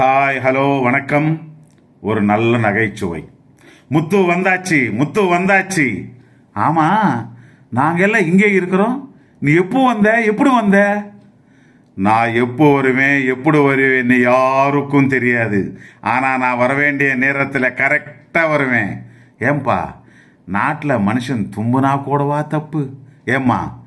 Hi hello வணக்கம். ஒரு நல்ல நகைச்சுவை. முத்து வந்தாச்சு முத்து வந்தாச்சு. ஆமாம் நாங்கள் எல்லாம் இங்கே இருக்கிறோம். நீ எப்போ வந்த எப்படி வந்த? நான் எப்போ வருவேன் எப்படி வருவேன்னு யாருக்கும் தெரியாது. ஆனால் நான் வர வேண்டிய நேரத்தில் கரெக்டாக வருவேன். ஏன்பா நாட்டில் மனுஷன் தும்புனா கூடவா தப்பு? ஏம்மா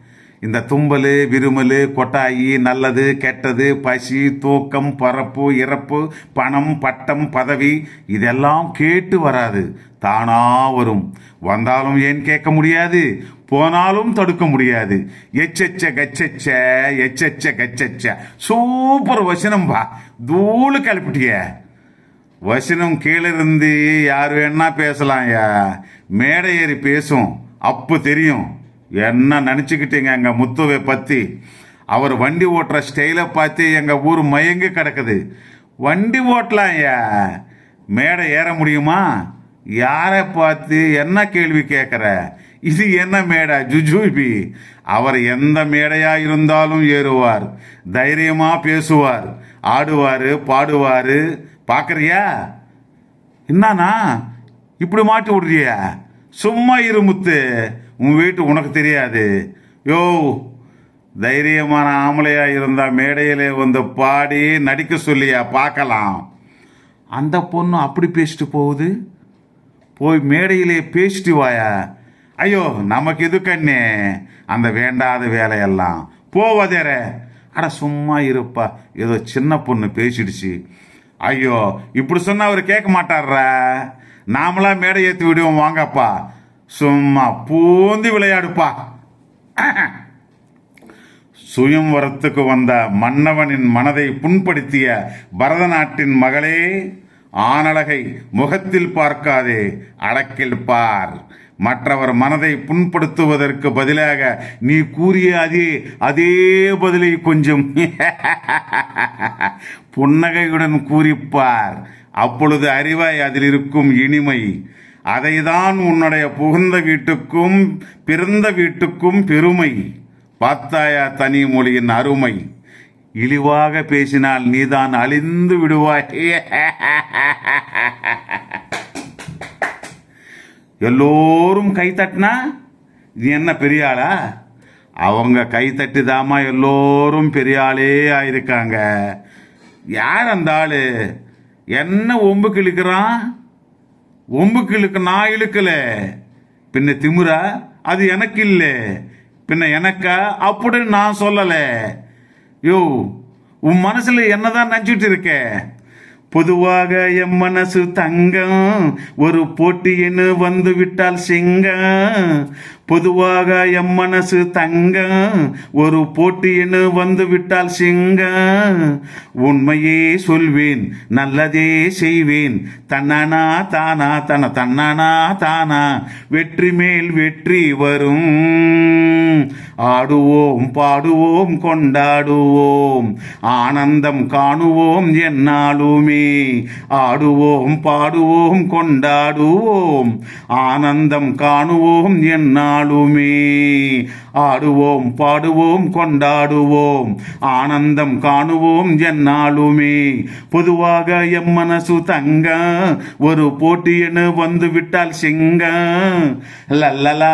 இந்த தும்பல் விருமல் கொட்டாயி நல்லது கெட்டது பசி தூக்கம் பரப்பு இறப்பு பணம் பட்டம் பதவி இதெல்லாம் கேட்டு வராது. தானா வரும். வந்தாலும் ஏன் கேட்க முடியாது? போனாலும் தடுக்க முடியாது. எச்செச்ச கச்செச்ச எச்செச்ச கச்செச்ச. சூப்பர் வசனம் பா. தூள் கிளப்பிட்டிய. வசனம் கீழிருந்து யார் வேணா பேசலாம்யா. மேடை ஏறி பேசும். அப்போ தெரியும். என்ன நினச்சிக்கிட்டீங்க எங்கள் முத்துவை பற்றி அவர் வண்டி ஓட்டுற ஸ்டைலை பார்த்து எங்கள் ஊர் மயங்கி கிடக்குது. வண்டி ஓட்டலாம்யா மேடை ஏற முடியுமா? யாரை பார்த்து என்ன கேள்வி கேட்குற? இது என்ன மேடை? ஜுஜூபி அவர் எந்த மேடையாக இருந்தாலும் ஏறுவார். தைரியமாக பேசுவார். ஆடுவார் பாடுவார். பார்க்குறியா? என்னண்ணா? இப்படி மாட்டி விடுறியா? சும்மா இருமுத்து உன் வீட்டு உனக்கு தெரியாது. யோ தைரியமான ஆம்பளையா இருந்தா மேடையிலே வந்து பாடி நடிக்க சொல்லியா பார்க்கலாம். அந்த பொண்ணு அப்படி பேசிட்டு போகுது? போய் மேடையிலே பேசிட்டு வாயா. ஐயோ நமக்கு இது கண்ணே அந்த வேண்டாத வேலையெல்லாம். போவதேற அட சும்மா இருப்பா. ஏதோ சின்ன பொண்ணு பேசிடுச்சு. ஐயோ இப்படி சொன்னா அவர் கேட்க மாட்டாரா நாமளா மேடை ஏற்றி விடுவோம் வாங்கப்பா. சும்மா பூந்தி விளையாடுப்பா. சுயம்வரத்துக்கு வந்த மன்னவனின் மனதை புண்படுத்திய பரதநாட்டின் மகளே ஆனழகை முகத்தில் பார்க்காதே அடக்கில் பார். மற்றவர் மனதை புண்படுத்துவதற்கு பதிலாக நீ கூறிய அதே அதே பதிலை கொஞ்சம் புன்னகையுடன் கூறிப்பார். அப்பொழுது அறிவாய் அதில் இருக்கும் இனிமை. அதைதான் உன்னுடைய புகுந்த வீட்டுக்கும் பிறந்த வீட்டுக்கும் பெருமை. பார்த்தாயா தனி மொழியின் அருமை. இழிவாக பேசினால் நீதான் அழிந்து விடுவாய். எல்லோரும் கை தட்டினா இது என்ன பெரிய ஆளா அவங்க கை தட்டிதாமா எல்லோரும் பெரிய ஆளே ஆயிருக்காங்க. யார் அந்த ஆளு? என்ன ஒம்பு கிழிக்கிறான்? ஒம்புக்கு இழுக்க நான் இழுக்கல. பின்ன திமுறா? அது எனக்கு இல்லை. பின்ன எனக்கா? அப்படின்னு நான் சொல்லல. யோ உன் மனசுல என்னதான் நினைச்சிட்டு இருக்க? பொதுவாக எம் மனசு தங்கம். ஒரு போட்டின்னு வந்து விட்டால் சிங்கம். பொதுவாக எம் மனசு தங்கம். ஒரு போட்டின்னு வந்து விட்டால் சிங்கம். உண்மையே சொல்வேன் நல்லதே செய்வேன். தன்னானா தானா தன தன்னானா தானா. வெற்றி மேல் வெற்றி வரும். ஆடுவோம் பாடுவோம் கொண்டாடுவோம் ஆனந்தம் காணுவோம் என்னாலுமே ஆடுவோம் பாடுவோம் கொண்டாடுவோம் ஆனந்தம் காணுவோம் என்னாலுமே ஆடுவோம் பாடுவோம் கொண்டாடுவோம் ஆனந்தம் காணுவோம் என்னாலுமே பொதுவாக எம் மனசு தங்க ஒரு போட்டி என வந்து விட்டால் சிங்க லல்லலா